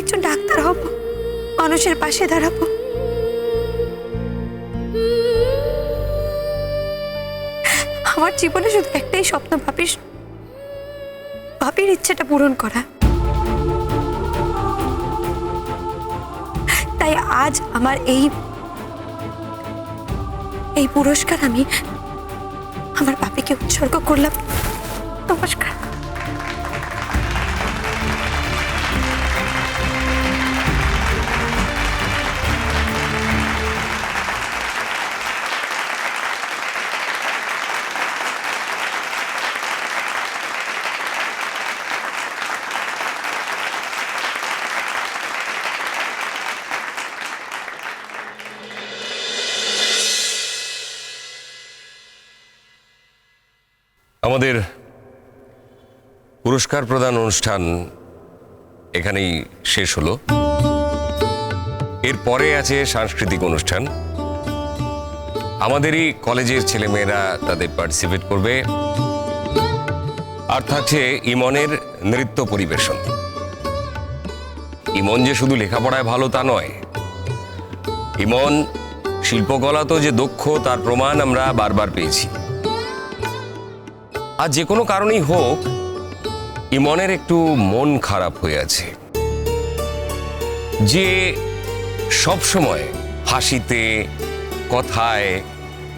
একজন ডাক্তার হব, মানুষের পাশে দাঁড়াবো। আমার জীবনে শুধু একটাই স্বপ্ন ভাবিস ভাবির ইচ্ছেটা পূরণ করা। তাই আজ আমার এই এই পুরস্কার আমি আমার বাপিকে উৎসর্গ করলাম। নমস্কার। আমাদের পুরস্কার প্রদান অনুষ্ঠান এখানেই শেষ হলো। এরপরে আছে সাংস্কৃতিক অনুষ্ঠান। আমাদেরই কলেজের ছেলেমেয়েরা তাদের পার্টিসিপেট করবে। আর থাকছে ইমনের নৃত্য পরিবেশন। ইমন যে শুধু লেখাপড়ায় ভালো তা নয়, ইমন শিল্পকলা তো যে দক্ষ তার প্রমাণ আমরা বারবার পেয়েছি। আর যে কোনো কারণেই হোক, ইমনের একটু মন খারাপ হয়ে আছে। যে সব সময় হাসিতে, কথায়,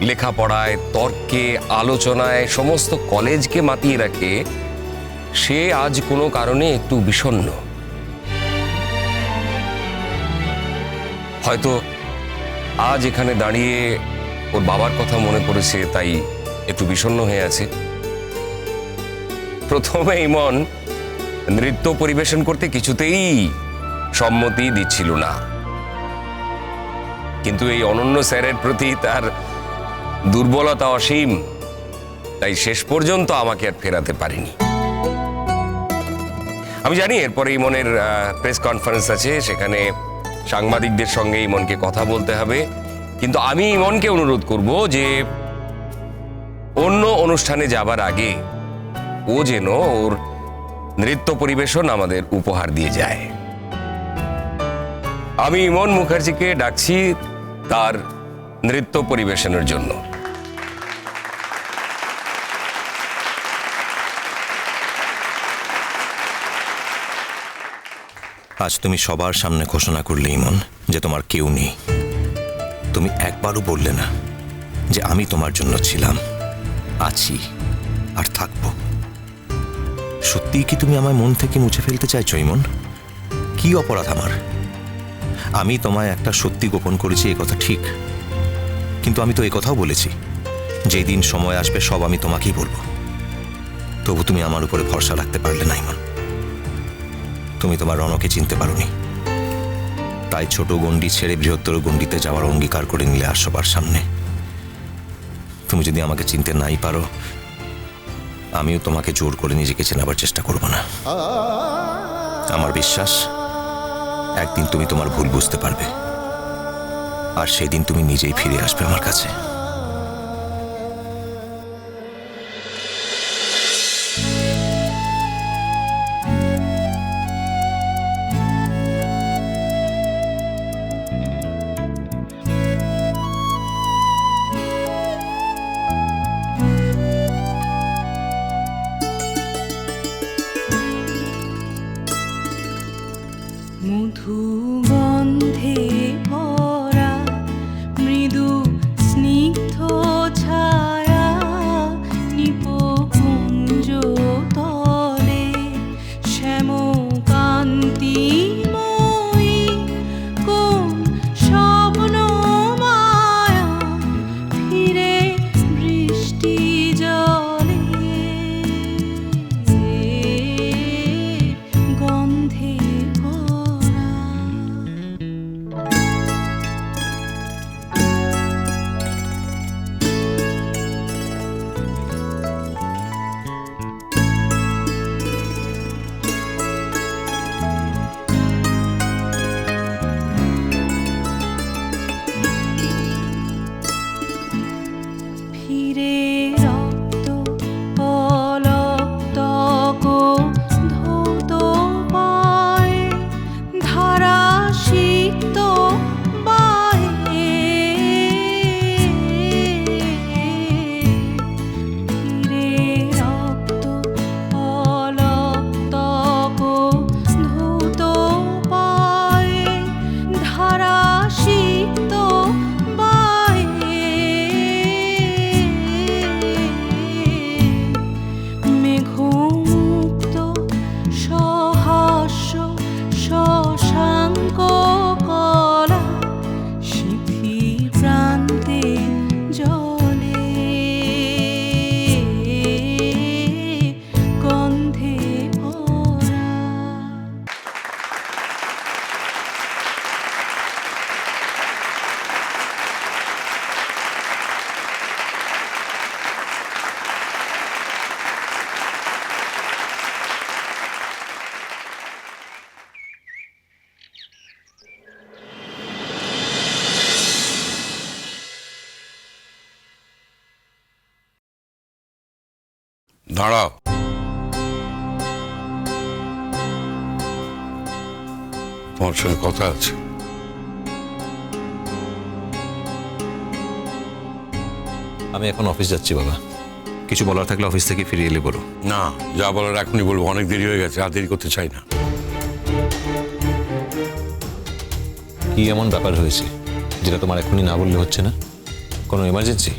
লেখাপড়ায়, তর্কে, আলোচনায়, সমস্ত কলেজকে মাতিয়ে রাখে, সে আজ কোনো কারণে একটু বিষণ্ণ। হয়তো আজ এখানে দাঁড়িয়ে ওর বাবার কথা মনে পড়েছে, তাই একটু বিষণ্ণ হয়ে আছে। প্রথমে ইমন নৃত্য পরিবেশন করতে কিছুতেই সম্মতি দিচ্ছিল না। কিন্তু এই অনন্য স্যারের প্রতি তার দুর্বলতা অসীম, তাই শেষ পর্যন্ত আমাকে আর ফেরাতে পারেনি। আমি জানি এরপরে ইমনের প্রেস কনফারেন্স আছে, সেখানে সাংবাদিকদের সঙ্গে ইমনকে কথা বলতে হবে। কিন্তু আমি ইমনকে অনুরোধ করব যে অন্য অনুষ্ঠানে যাবার আগে ও যেন ওর নৃত্য পরিবেশন আমাদের উপহার দিয়ে যায়। আমি ইমন মুখার্জিকে ডাকছি তার নৃত্য পরিবেশনের জন্য। আজ তুমি সবার সামনে ঘোষণা করলে ইমন, যে তোমার কেউ নেই। তুমি একবারও বললে না যে আমি তোমার জন্য ছিলাম, আছি, আর থাকব। সত্যিই কি তুমি আমার মন থেকে মুছে ফেলতে চাইছো, ইমন? কি অপরাধ আমার? আমি তোমায় একটা সত্যি গোপন করেছি, এ কথা ঠিক। কিন্তু আমি তো এই কথাও বলেছি। যেই দিন সময় আসবে, সব আমি তোমাকেই বলব। তবু তুমি আমার উপরে ভরসা রাখতে পারলে না, ইমন। তুমি তোমার রণকে চিনতে পারোনি। তাই ছোট গণ্ডি ছেড়ে বৃহত্তর গণ্ডিতে যাওয়ার অঙ্গীকার করে নিলে আর সবার সামনে। তুমি যদি আমাকে চিনতে নাই পারো আমিও তোমাকে জোর করে নিজেকে চেনাবার চেষ্টা করব না। আমার বিশ্বাস, একদিন তুমি তোমার ভুল বুঝতে পারবে। আর সেদিন তুমি নিজেই ফিরে আসবে আমার কাছে। দাঁড়াও। তোমার সঙ্গে কথা আছে। আমি এখন অফিস যাচ্ছি বাবা। কিছু বলার থাকলে অফিস থেকে ফিরে এলে বলো। না যা বলার এখনই বলব। অনেক দেরি হয়ে গেছে আর দেরি করতে চাই না। কি এমন ব্যাপার হয়েছে যেটা তোমার এখনই না বললে হচ্ছে না? কোনো এমার্জেন্সি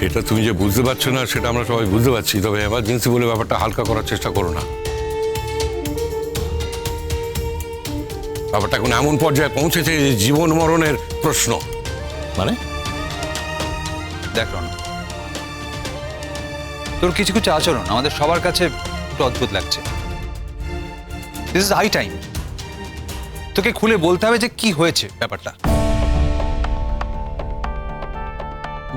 সেটা তুমি যে বুঝতে পারছ না সেটা আমরা সবাই বুঝতে পারছি। তবে এমার্জেন্সি বলে ব্যাপারটা হালকা করার চেষ্টা করো না। ব্যাপারটা এখন এমন পর্যায়ে পৌঁছেছে যে জীবন মরণের প্রশ্ন। মানে? দেখ তোর কিছু কিছু আচরণ আমাদের সবার কাছে একটু অদ্ভুত লাগছে। দিস ইজ হাই টাইম তোকে খুলে বলতে হবে যে কি হয়েছে ব্যাপারটা।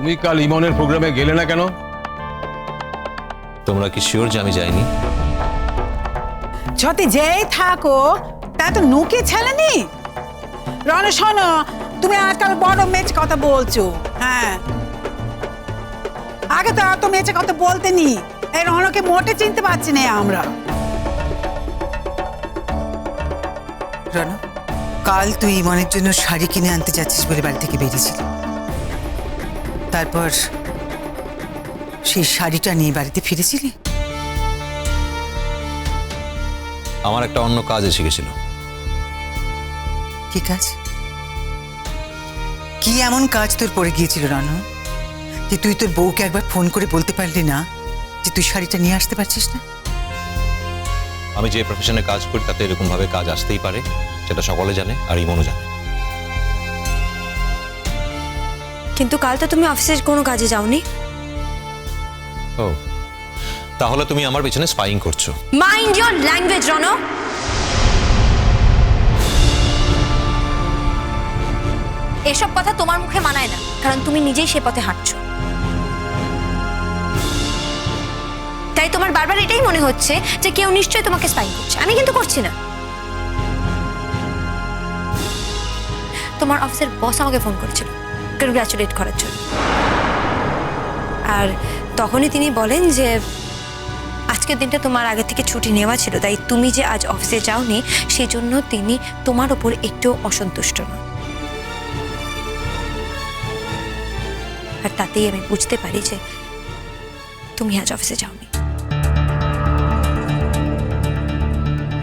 তুমি কাল ইমনের প্রোগ্রামে গেলে না কেন? তোমরা কি শিওর যে আমি যাইনি? যদি যেই থাকো তা তো নুকে ছেলেনি। রণ শোনো তুমি আজকাল বড় মেয়েছে কথা বলছো হ্যাঁ? আগে তো এত মেয়েছে কথা বলতে নি। এই রণকে মোটে চিনতে পারছি না আমরা। রণ কাল তুই ইমনের জন্য শাড়ি কিনে আনতে যাচ্ছিস বলে বাড়ি থেকে বেরিয়েছিলি। তারপর সেই শাড়িটা নিয়ে বাড়িতে ফিরেছিলি? আমার একটা অন্য কাজ এসে গেছিল। কি কাজ? কি এমন কাজ তোর পড়ে গিয়েছিল রণ যে তুই তোর বউকে একবার ফোন করে বলতে পারলি না যে তুই শাড়িটা নিয়ে আসতে পারছিস না? আমি যে প্রফেশনে কাজ করি তাতে এরকম ভাবে কাজ আসতেই পারে সেটা সকলে জানে আর ইমনও জানে। কিন্তু কাল তো তুমি অফিসের কোনো কাজে যাওনি। ও তাহলে তুমি আমার পেছনে স্পাইং করছ। Mind your language Ron. এসব কথা তোমার মুখে মানায় না কারণ তুমি নিজেই সে পথে হাঁটছো। তাই তোমার বারবার এটাই মনে হচ্ছে যে কেউ নিশ্চয়ই তোমাকে স্পাই করছে। আমি কিন্তু করছি না। তোমার অফিসের বস আমাকে ফোন করেছিল। কনগ্রাচুলেট করার জন্য। আর তখনই তিনি বলেন যে, আজকের দিনটা তোমার আগে থেকে ছুটি নেওয়া ছিল, তাই তুমি যে আজ অফিসে যাওনি সেই জন্য তিনি তোমার ওপর একটু অসন্তুষ্ট নন। আর তাতেই আমি বুঝতে পারি যে, তুমি আজ অফিসে যাওনি।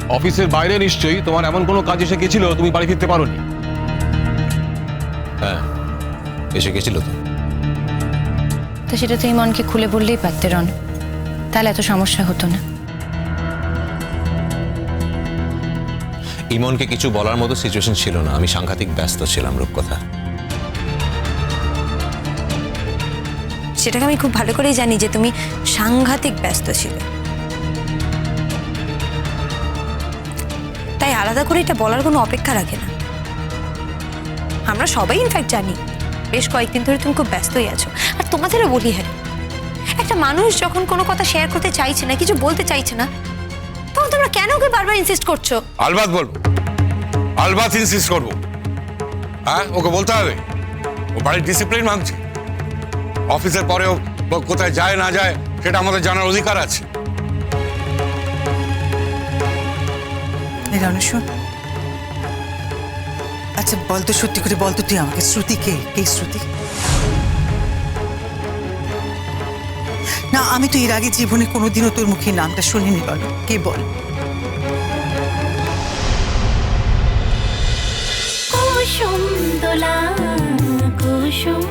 অফিসের বাইরে নিশ্চয়ই তোমার এমন কোনো কাজ এসে গেছিল, তুমি বাড়ি ফিরতে পারোনি। এসে গেছিল তো। তো সেটা তো ইমনকে খুলে বললেই পারতে রন। তাহলে এত সমস্যা হতো না। ইমনকে কিছু বলার মতো সিচুয়েশন ছিল না। আমি সাংঘাতিক ব্যস্ত ছিলাম রূপকথা। সেটাকে আমি খুব ভালো করেই জানি যে তুমি সাংঘাতিক ব্যস্ত ছিলে। তাই আলাদা করে এটা বলার কোনো অপেক্ষা রাখে না। আমরা সবাই ইনফ্যাক্ট জানি। বেশ কয়েকদিন ধরে তুমি খুব ব্যস্তই আছো। আর তোমাদেরও বলি হ্যাঁ একটা মানুষ যখন কোনো কথা শেয়ার করতে চাইছে না কিছু বলতে চাইছে না তখন তোমরা কেন ওকে বারবার ইনসিস্ট করছ? আলবাত বলব। আলবাত ইনসিস্ট করব। হ্যাঁ ওকে বলতে হবে। ও বাড়ির ডিসিপ্লিন ভাঙছে। অফিসের পরেও ও কোথায় যায় না যায় সেটা আমাদের জানার অধিকার আছে। শোন। আচ্ছা বলতো সত্যি করে বলতো তুই আমাকে শ্রুতি কে? কে শ্রুতি? না, আমি তো এর আগে জীবনে কোনোদিনও তোর মুখে নামটা শুনিনি, বল। কে বল? কুসুম দোলা, কুসুম